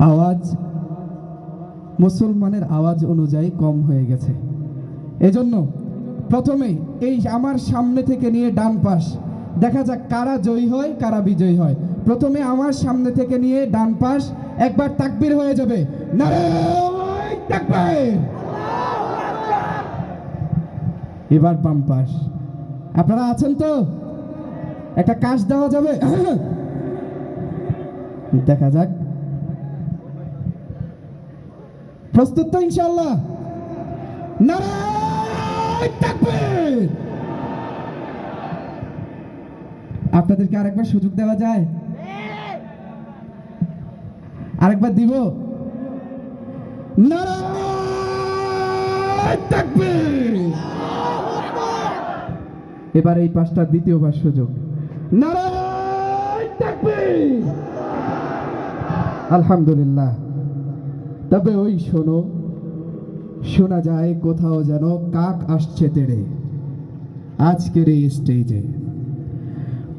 আওয়াজ, মুসলমানের আওয়াজ অনুযায়ী কম হয়ে গেছে। এজন্য প্রথমে এই আমার সামনে থেকে নিয়ে ডান পাশ। দেখা যাক কারা জয়ী হয়, কারা বিজয়ী হয়। প্রথমে আমার সামনে থেকে নিয়ে ডান পাশ। একবার তাকবির হয়ে যাবে। এবার বাম পাশ। আপনারা আছেন তো? একটা কাশ দেওয়া যাবে। দেখা যাক। প্রস্তুত তো ইনশাল্লাহ আপনাদেরকে আরেকবার সুযোগ দেওয়া যায়? আরেকবার দিব? এবার এই পাঁচটা দ্বিতীয়বার সুযোগ। আলহামদুলিল্লাহ। তবে ওই শোনো, শোনা যায় কোথাও যেন কাক আসছে তেড়ে। আজকের এই স্টেজে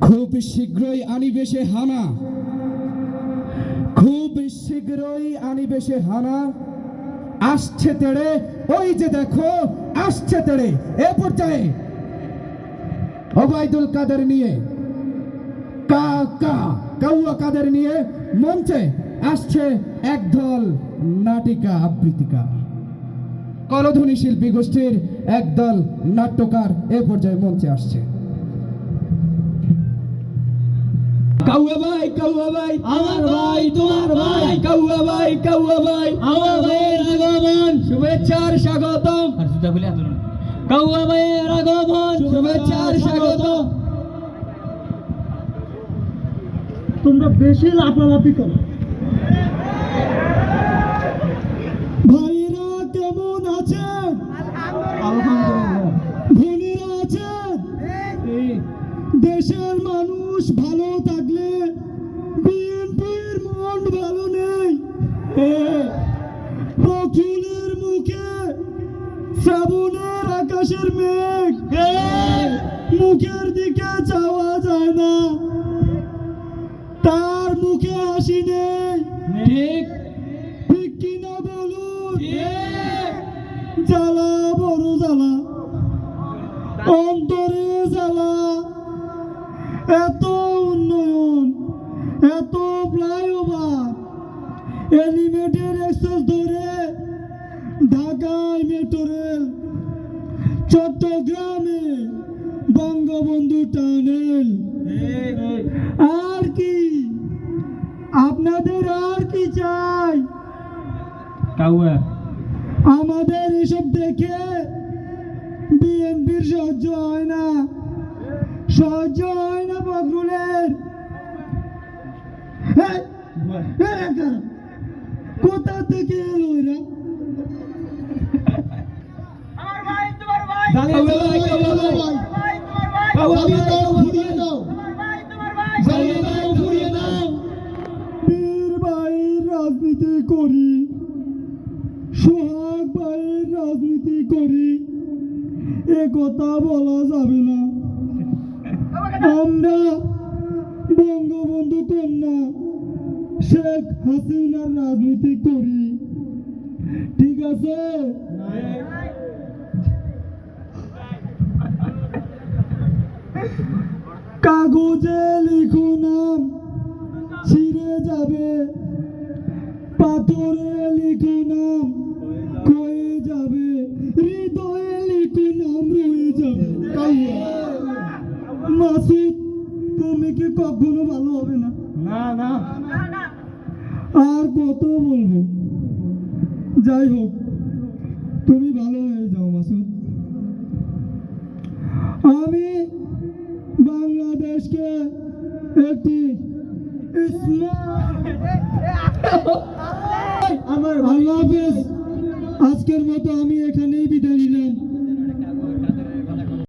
খুব শীঘ্রই আনিবে সে হানা। খুব শীঘ্রই আনিবে সে হানা। আসছে তেড়ে, ওই যে দেখো, আসছে তেড়ে, এ পর্যায়ে। ওবায়দুল কাদের নিয়ে, কা কা, কাউয়া কাদের নিয়ে মঞ্চে আসছে একদল নাটিকা আবৃত্তিকার কলধ্বনি শিল্পী গোষ্ঠীর একদল নাট্যকার এ পর্যায়ে মঞ্চে আসছে। কাউয়া ভাই কাউয়া ভাই আমার ভাই তোমার ভাই। কাউয়া ভাই কাউয়া ভাই। আমার ভাইয়ের আগমন। শুভেচ্ছার স্বাগতম। আর সুতা বলে আন্দোলন। কাউয়া ভাইয়ের আগমন। শুভেচ্ছার স্বাগত তোমরা বেশি লাফালাফি করো। দেশের মানুষ ভালো থাকলে বিএনপির মন ভালো নেই। বকুলের মুখে শ্রাবণের আকাশের মেঘ। মুখের দিকে যাওয়া যায় না। তার মুখে হাসি নেই। ঠিক। ঠিক কিনা বলুন? জ্বালা বড় জ্বালা। অন্তরে জ্বালা এত উন্নয়ন এত ফ্লাইওভার এলিভেটেড এক্সপ্রেস ধরে ঢাকায় মেট্রো রেল চট্টগ্রামে বঙ্গবন্ধু টানেল। আর কি? আপনাদের আর কি চাই? আমাদের এসব দেখে বিএনপির সহ্য হয় না। সহ্য হয় না বকরুলের এই, এই কারা? কোথা থেকে এলো এরা? কাউয়া ভাই কাউয়া ভাই। কাউয়া ভাই ঘুরিয়ে দাও জ্বালিয়ে দাও ঘুরিয়ে দাও বীর ভাইয়ের রাজনীতি করি। সোহাগ ভাইয়ের রাজনীতি করি। এ কথা বলা যাবে না। আমরা বঙ্গবন্ধু কন্যা শেখ হাসিনার রাজনীতি করি। ঠিক আছে? কাগজে লিখো নাম, ছিঁড়ে যাবে। পাথরে লিখো নাম কখনো ভালো হবে না। না না। আর কত বলব? যাই হোক তুমি ভালো হয়ে যাও মাসুদ। আমি বাংলাদেশকে একটি আমার আল্লাহ হাফেজ। আজকের মতো আমি এখানেই বিদায়